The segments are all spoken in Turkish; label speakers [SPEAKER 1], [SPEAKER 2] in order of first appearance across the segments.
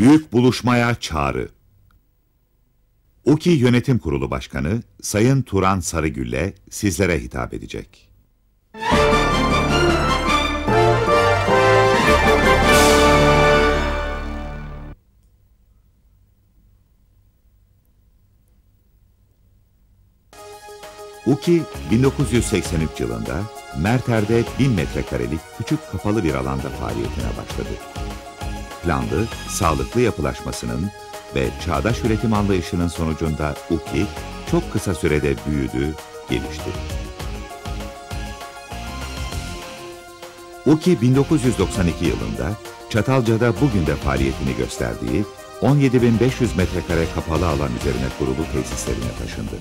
[SPEAKER 1] Büyük buluşmaya çağrı. UKİ Yönetim Kurulu Başkanı Sayın Turan Sarıgül'le sizlere hitap edecek. UKİ 1983 yılında Merter'de 1000 metrekarelik küçük kapalı bir alanda faaliyetine başladı. Planlı, sağlıklı yapılaşmasının ve çağdaş üretim anlayışının sonucunda UKİ çok kısa sürede büyüdü, gelişti. UKİ 1992 yılında Çatalca'da bugün de faaliyetini gösterdiği 17.500 metrekare kapalı alan üzerine kurulu tesislerine taşındı.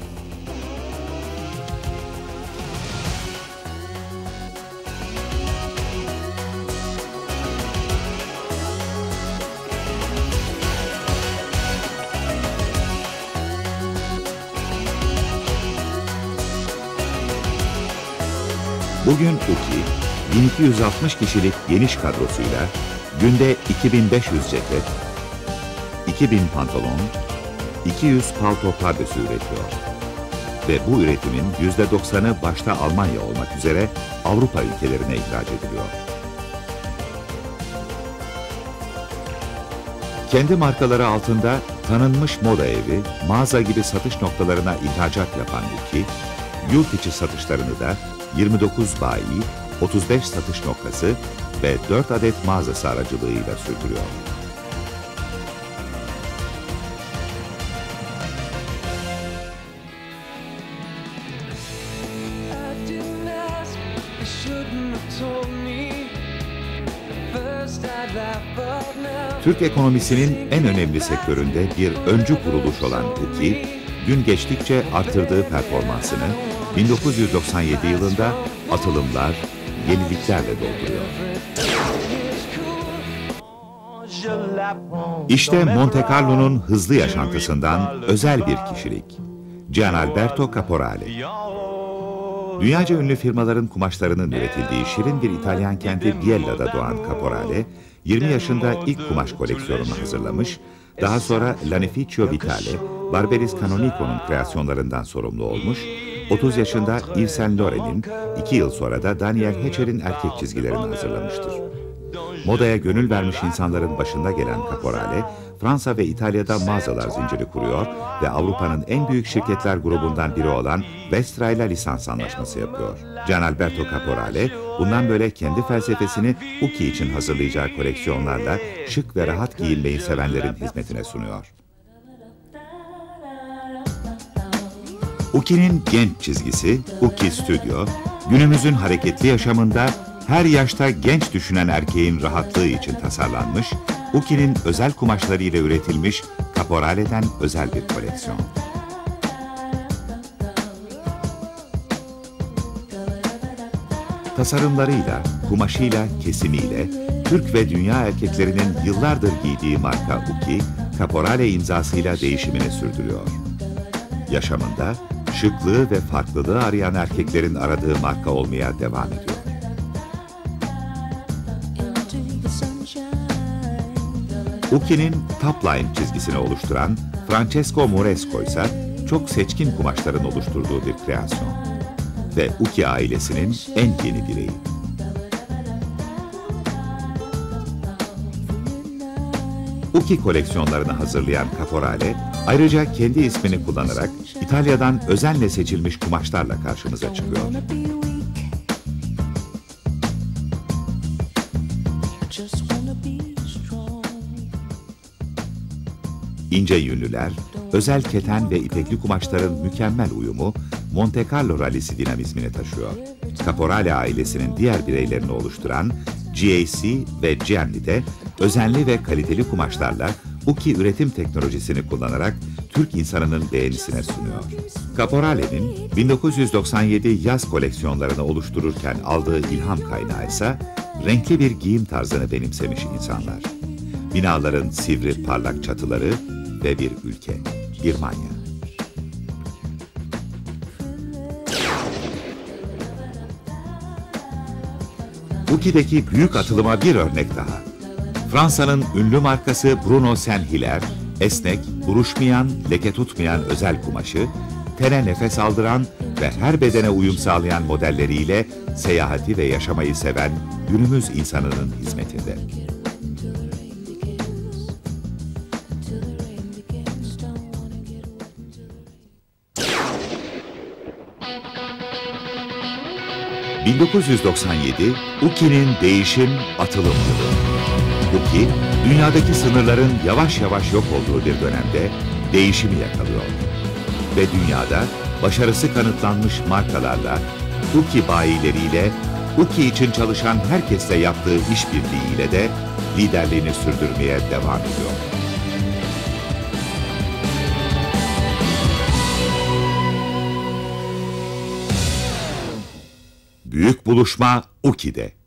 [SPEAKER 1] Bugün UKİ, 1260 kişilik geniş kadrosuyla günde 2500 ceket, 2000 pantolon, 200 palto pardesü üretiyor. Ve bu üretimin %90'ı başta Almanya olmak üzere Avrupa ülkelerine ihraç ediliyor. Kendi markaları altında tanınmış moda evi, mağaza gibi satış noktalarına ihracat yapan UKİ, yurt içi satışlarını da 29 bayi, 35 satış noktası ve 4 adet mağazası aracılığıyla sürdürüyor. Türk ekonomisinin en önemli sektöründe bir öncü kuruluş olan UKİ, gün geçtikçe artırdığı performansını 1997 yılında atılımlar, yeniliklerle dolduruyor. İşte Monte Carlo'nun hızlı yaşantısından özel bir kişilik. Gianalberto Caporale. Dünyaca ünlü firmaların kumaşlarının üretildiği şirin bir İtalyan kenti Biella'da doğan Caporale, 20 yaşında ilk kumaş koleksiyonunu hazırlamış, daha sonra Lanificio Vitale, Barberis Canonico'nun kreasyonlarından sorumlu olmuş, 30 yaşında Yves Saint Laurent'in, 2 yıl sonra da Daniel Hecher'in erkek çizgilerini hazırlamıştır. Modaya gönül vermiş insanların başında gelen Caporale, Fransa ve İtalya'da mağazalar zinciri kuruyor ve Avrupa'nın en büyük şirketler grubundan biri olan Vestra ile lisans anlaşması yapıyor. Gianalberto Caporale, bundan böyle kendi felsefesini UKİ için hazırlayacağı koleksiyonlarla şık ve rahat giyinmeyi sevenlerin hizmetine sunuyor. UKİ'nin genç çizgisi, UKİ Studio, günümüzün hareketli yaşamında her yaşta genç düşünen erkeğin rahatlığı için tasarlanmış, UKİ'nin özel kumaşlarıyla üretilmiş Caporale'den özel bir koleksiyon. Tasarımlarıyla, kumaşıyla, kesimiyle, Türk ve dünya erkeklerinin yıllardır giydiği marka UKİ, Caporale imzasıyla değişimini sürdürüyor. Yaşamında şıklığı ve farklılığı arayan erkeklerin aradığı marka olmaya devam ediyor. UKİ'nin top line çizgisini oluşturan Francesco Moresco ise çok seçkin kumaşların oluşturduğu bir kreasyon. Ve UKİ ailesinin en yeni direği. UKİ koleksiyonlarını hazırlayan Caporale, ayrıca kendi ismini kullanarak İtalya'dan özenle seçilmiş kumaşlarla karşımıza çıkıyor. İnce yünlüler, özel keten ve ipekli kumaşların mükemmel uyumu Monte Carlo rallisi dinamizmini taşıyor. Caporale ailesinin diğer bireylerini oluşturan GAC ve Gianni de özenli ve kaliteli kumaşlarla UKİ üretim teknolojisini kullanarak Türk insanının beğenisine sunuyor. Caporale'nin 1997 yaz koleksiyonlarını oluştururken aldığı ilham kaynağı ise renkli bir giyim tarzını benimsemiş insanlar. Binaların sivri parlak çatıları ve bir ülke, Birmanya. UKİ'deki büyük atılıma bir örnek daha. Fransa'nın ünlü markası Bruno Saint-Hilaire, esnek, buruşmayan, leke tutmayan özel kumaşı, tene nefes aldıran ve her bedene uyum sağlayan modelleriyle seyahati ve yaşamayı seven günümüz insanının hizmetinde. ...1997, UKİ'nin değişim atılım yılı. UKİ, dünyadaki sınırların yavaş yavaş yok olduğu bir dönemde değişimi yakalıyor. Ve dünyada başarısı kanıtlanmış markalarla, UKİ bayileriyle, UKİ için çalışan herkesle yaptığı işbirliğiyle de liderliğini sürdürmeye devam ediyor. Büyük buluşma UKİ'de.